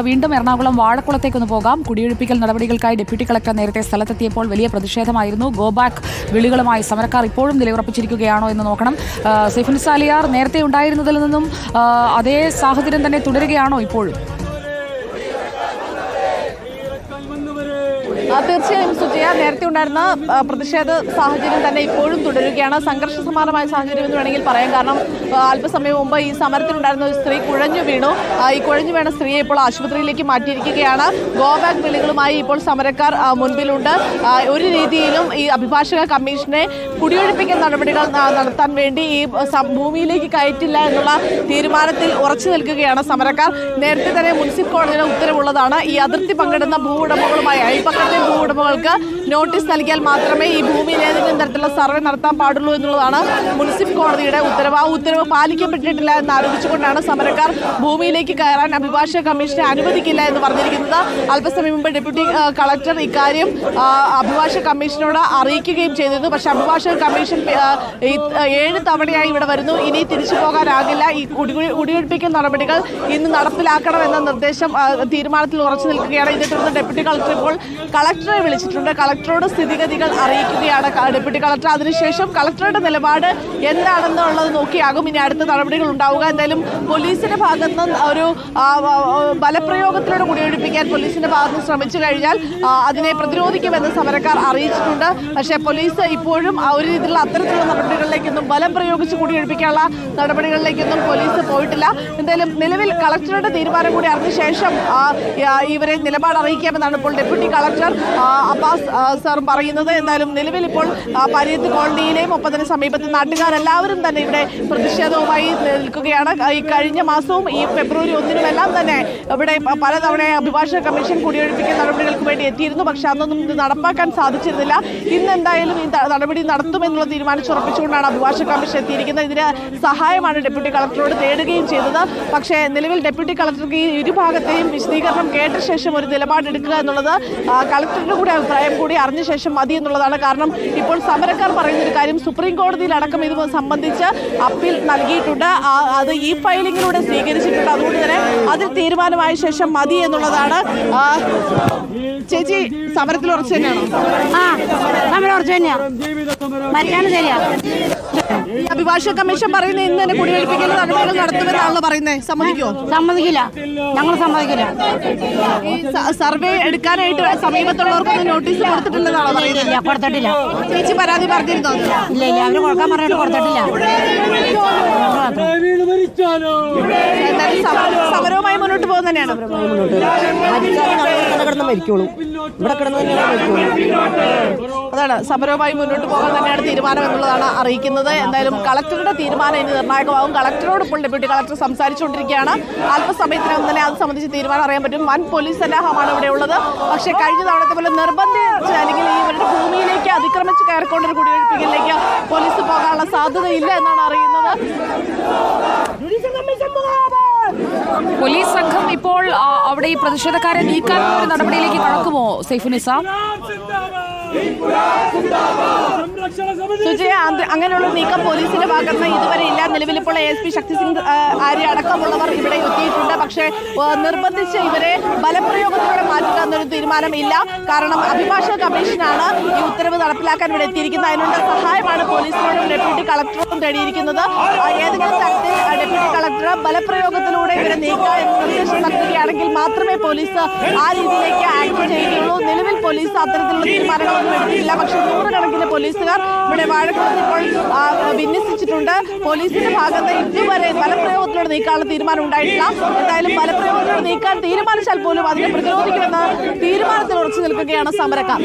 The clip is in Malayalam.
വീണ്ടും എറണാകുളം വാഴക്കുളത്തേക്കൊന്ന് പോകാം. കുടിയൊഴിപ്പിക്കൽ നടപടികൾക്കായി ഡെപ്യൂട്ടി കളക്ടർ നേരത്തെ സ്ഥലത്തെത്തിയപ്പോൾ വലിയ പ്രതിഷേധമായിരുന്നു. ഗോ ബാക്ക് വിളികളുമായി സമരക്കാർ ഇപ്പോഴും നിലയുറപ്പിച്ചിരിക്കുകയാണോ എന്ന് നോക്കണം. ആ, സൈഫുൽ സാലിയാർ നേരത്തെ ഉണ്ടായിരുന്നതിൽ നിന്നും അതേ സാഹചര്യം തന്നെ തുടരുകയാണോ ഇപ്പോഴും ആ, തീർച്ചയായും സുജയ നേരത്തെ ഉണ്ടായിരുന്ന പ്രതിഷേധ സാഹചര്യം തന്നെ ഇപ്പോഴും തുടരുകയാണ്. സംഘർഷ സമാനമായ സാഹചര്യം എന്ന് വേണമെങ്കിൽ പറയാം. കാരണം അല്പസമയം മുമ്പ് ഈ സമരത്തിലുണ്ടായിരുന്ന ഒരു സ്ത്രീ കുഴഞ്ഞു വീണു. ഈ കുഴഞ്ഞു വീണ സ്ത്രീയെ ഇപ്പോൾ ആശുപത്രിയിലേക്ക് മാറ്റിയിരിക്കുകയാണ്. ഗോബാക്ക് വിളികളുമായി ഇപ്പോൾ സമരക്കാർ മുൻപിലുണ്ട്. ഒരു രീതിയിലും ഈ അഭിഭാഷക കമ്മീഷനെ കുടിയൊഴിപ്പിക്കൽ നടപടികൾ നടത്താൻ വേണ്ടി ഈ ഭൂമിയിലേക്ക് കയറ്റില്ല എന്നുള്ള തീരുമാനത്തിൽ ഉറച്ചു നിൽക്കുകയാണ് സമരക്കാർ. നേരത്തെ തന്നെ മുനിസിപ്പൽ കോടതിയുടെ ഉത്തരവുള്ളതാണ്. ഈ അതിർത്തി പങ്കിടുന്ന ഭൂ ഉടമകളുമായി അയൽപ്പക്കത്തെ ഭൂ ഉടമകൾക്ക് നോട്ടീസ് നൽകിയാൽ മാത്രമേ ഈ ഭൂമിയിൽ ഏതെങ്കിലും തരത്തിലുള്ള സർവേ നടത്താൻ പാടുള്ളൂ എന്നുള്ളതാണ് മുനിസിപ്പൽ കോടതിയുടെ ഉത്തരവ്. ആ ഉത്തരവ് പാലിക്കപ്പെട്ടിട്ടില്ല എന്ന് ആരോപിച്ചുകൊണ്ടാണ് സമരക്കാർ ഭൂമിയിലേക്ക് കയറാൻ അഭിഭാഷക കമ്മീഷനെ അനുവദിക്കില്ല എന്ന് പറഞ്ഞിരിക്കുന്നത്. അല്പസമയം മുമ്പ് ഡെപ്യൂട്ടി കളക്ടർ ഇക്കാര്യം അഭിഭാഷക കമ്മീഷനോട് അറിയിക്കുകയും ചെയ്തിരുന്നു. പക്ഷെ അഭിഭാഷക കമ്മീഷൻ ഏഴ് തവണയായി ഇവിടെ വരുന്നു. ഇനി തിരിച്ചു പോകാനാകില്ല. ഈ കുടി കുടിയൊഴിപ്പിക്കൽ നടപടികൾ ഇന്ന് നടപ്പിലാക്കണമെന്ന നിർദ്ദേശം തീരുമാനത്തിൽ ഉറച്ചു നിൽക്കുകയാണ്. ഇതേ തുടർന്ന് ഡെപ്യൂട്ടി കളക്ടർ ഇപ്പോൾ കളക്ടറെ വിളിച്ചിട്ടുണ്ട്. കളക്ടറോട് സ്ഥിതിഗതികൾ അറിയിക്കുകയാണ് ഡെപ്യൂട്ടി കളക്ടർ. അതിനുശേഷം കളക്ടറുടെ നിലപാട് എന്താണെന്നുള്ളത് നോക്കിയാകും. ഇനി അടുത്ത നടപടികൾ ഉണ്ടാവുക. എന്തായാലും പോലീസിന്റെ ഭാഗത്ത് നിന്ന് ഒരു ബലപ്രയോഗത്തിലൂടെ കുടിയൊഴിപ്പിക്കാൻ പോലീസിന്റെ ഭാഗത്ത് ശ്രമിച്ചു കഴിഞ്ഞാൽ അതിനെ പ്രതിരോധിക്കുമെന്ന് സമരക്കാർ അറിയിച്ചിട്ടുണ്ട്. പക്ഷേ പോലീസ് ഇപ്പോഴും ആ ഒരു രീതിയിലുള്ള അത്തരത്തിലുള്ള നടപടികളിലേക്കൊന്നും ബലം പ്രയോഗിച്ച് കുടിയൊഴിപ്പിക്കാനുള്ള നടപടികളിലേക്കൊന്നും പോലീസ് പോയിട്ടില്ല. എന്തായാലും നിലവിൽ കളക്ടറുടെ തീരുമാനം കൂടി അറിഞ്ഞ ശേഷം ഇവരെ നിലപാട് അറിയിക്കാമെന്നാണ് ഇപ്പോൾ ഡെപ്യൂട്ടി കളക്ടർ അബ്ബാസ് സാർ പറയുന്നത് എന്തായാലും നിലവിൽ ഇപ്പോൾ ആ, പാരിയത്ത് കോളനിയിലെയും ഒപ്പം തന്നെ സമീപത്തെ നാട്ടുകാരെല്ലാവരും തന്നെ ഇവിടെ പ്രതിഷേധവുമായി നിൽക്കുകയാണ്. ഈ കഴിഞ്ഞ മാസവും ഈ ഫെബ്രുവരി ഒന്നിനുമെല്ലാം തന്നെ ഇവിടെ പലതവണ അഭിഭാഷക കമ്മീഷൻ കുടിയൊഴിപ്പിക്കുന്ന നടപടികൾക്ക് വേണ്ടി എത്തിയിരുന്നു. പക്ഷെ അന്നൊന്നും ഇത് നടപ്പാക്കാൻ സാധിച്ചിരുന്നില്ല. ഇന്ന് എന്തായാലും ഈ നടപടി നടത്തുമെന്നുള്ള തീരുമാനിച്ചുറപ്പിച്ചുകൊണ്ടാണ് അഭിഭാഷക കമ്മീഷൻ എത്തിയിരിക്കുന്നത്. ഇതിന് സഹായമാണ് ഡെപ്യൂട്ടി കളക്ടറോട് തേടുകയും ചെയ്തത്. പക്ഷേ നിലവിൽ ഡെപ്യൂട്ടി കളക്ടർക്ക് ഈ ഇരുഭാഗത്തെയും വിശദീകരണം കേട്ട ശേഷം ഒരു നിലപാടെടുക്കുക എന്നുള്ളത് ആ, കളക്ടറുടെ കൂടി അഭിപ്രായം കൂടി അറിഞ്ഞ ശേഷം മതി എന്നുള്ളതാണ് കാരണം ഇപ്പോൾ സമരക്കാർ പറയുന്ന ഒരു കാര്യം സുപ്രീം കോടതിയിലടക്കം ഇത് സംബന്ധിച്ച് അപ്പീൽ നൽകിയിട്ടുണ്ട്. അത് ഈ ഫയലിങ്ങിലൂടെ സ്വീകരിച്ചിട്ടുണ്ട്. അതുകൊണ്ട് തന്നെ അതിൽ തീരുമാനമായ ശേഷം മതി എന്നുള്ളതാണ്. ചേച്ചി സമരത്തിൽ ഉറച്ചു തന്നെയാണോ? ആ സമരം ഉറച്ചു തന്നെയാ. മരിക്കാനും ശരിയാ. ഈ അഭിഭാഷക കമ്മീഷൻ പറയുന്നത് ഇന്ന് തന്നെ കുടിയൊഴിപ്പിക്കൽ നടപടികൾ നടത്തുമെന്നാണല്ലോ പറയുന്നത് സമ്മതിക്കോ സമ്മതിക്കില്ല. ഞങ്ങൾ സമ്മതിക്കില്ല. ഈ സ- സർവേ എടുക്കാനായിട്ട് സമീപത്തുള്ളവർക്കൊന്നും നോട്ടീസ് കൊടുത്തിട്ടില്ലെന്നാണോ പറയുന്നത് ഇല്ല കൊടുത്തിട്ടില്ല. ചേച്ചി പരാതി പറഞ്ഞിരുന്നോ? ഇല്ല ഇല്ല അവർ കൊടുക്കാൻ പറഞ്ഞിട്ട് കൊടുത്തിട്ടില്ല. എന്തായാലും സമ- സമരവുമായി മുന്നോട്ട് പോകുന്ന തന്നെയാണ് കിടന്ന് മരിക്കോളും ഇവിടെ കിടന്ന് തന്നെ അതാണ് സമരവുമായി മുന്നോട്ട് പോകാൻ തന്നെയാണ് തീരുമാനം എന്നുള്ളതാണ് അറിയിക്കുന്നത്. എന്തായാലും കളക്ടറുടെ തീരുമാനം ഇനി നിർണായകമാകും. കളക്ടറോട് ഇപ്പോൾ ഡെപ്യൂട്ടി കളക്ടർ സംസാരിച്ചുകൊണ്ടിരിക്കുകയാണ്. അല്പസമയത്തിനകം തന്നെ അത് സംബന്ധിച്ച് തീരുമാനം അറിയാൻ പറ്റും. വൻ പോലീസ് സന്നാഹമാണ് ഇവിടെ ഉള്ളത്. പക്ഷേ കഴിഞ്ഞ തവണത്തെ പോലെ നിർബന്ധിച്ച് അല്ലെങ്കിൽ ഇവരുടെ ഭൂമിയിലേക്ക് അതിക്രമിച്ച് കയറിക്കൊണ്ടൊരു കുടിയൊഴിപ്പിക്കലിലേക്ക് പോലീസ് പോകാനുള്ള സാധ്യതയില്ല എന്നാണ് അറിയുന്നത് പോലീസ് സംഘം ഇപ്പോൾ ആ, അവിടെ ഈ പ്രതിഷേധക്കാരെ നീക്കാനുള്ള ഒരു നടപടിയിലേക്ക് കടക്കുമോ സൈഫുനിസ സുജയ അങ്ങനെയുള്ള നീക്കം പോലീസിന്റെ ഭാഗത്ത് ഇതുവരെ ഇല്ല. നിലവിൽ ഇപ്പോൾ എസ് പി ശക്തി സിംഗ് ആര്യ അടക്കമുള്ളവർ ഇവിടെ എത്തിയിട്ടുണ്ട്. പക്ഷേ നിർബന്ധിച്ച് ഇവരെ ബലപ്രയോഗത്തിലൂടെ മാറ്റുക എന്നൊരു തീരുമാനമില്ല കാരണം അഭിഭാഷക കമ്മീഷനാണ് ഈ ഉത്തരവ് നടപ്പിലാക്കാൻ ഇവിടെ എത്തിയിരിക്കുന്നത്. അതിനുള്ള സഹായമാണ് ഡെപ്യൂട്ടി തേടിയിരിക്കുന്നത്. ഏതെങ്കിലും തരത്തിൽ ഡെപ്യൂട്ടി കളക്ടർ ബലപ്രയോഗത്തിലൂടെ ഇവരെ നീക്കുക നിർദ്ദേശം നൽകുകയാണെങ്കിൽ മാത്രമേ പോലീസ് ആ രീതിയിലേക്ക് ആക്ട് ചെയ്യുകയുള്ളൂ. നിലവിൽ പോലീസ് അത്തരത്തിലുള്ള തീരുമാനങ്ങളൊന്നും എടുത്തിട്ടില്ല. പക്ഷേ നൂറുകണക്കിന് പോലീസുകാർ ഇവിടെ വാഴക്കുളത്ത് ഇപ്പോൾ വിന്യസിച്ചിട്ടുണ്ട്. പോലീസിന്റെ ഭാഗത്ത് ഇതുവരെ ബലപ്രയോഗത്തിലൂടെ നീക്കാനുള്ള തീരുമാനം ഉണ്ടായിട്ടില്ല. എന്തായാലും ബലപ്രയോഗത്തിലൂടെ നീക്കാൻ തീരുമാനിച്ചാൽ പോലും അതിനെ പ്രതിരോധിക്കുമെന്ന തീരുമാനത്തിൽ ഉറച്ചു നിൽക്കുകയാണ് സമരക്കാർ.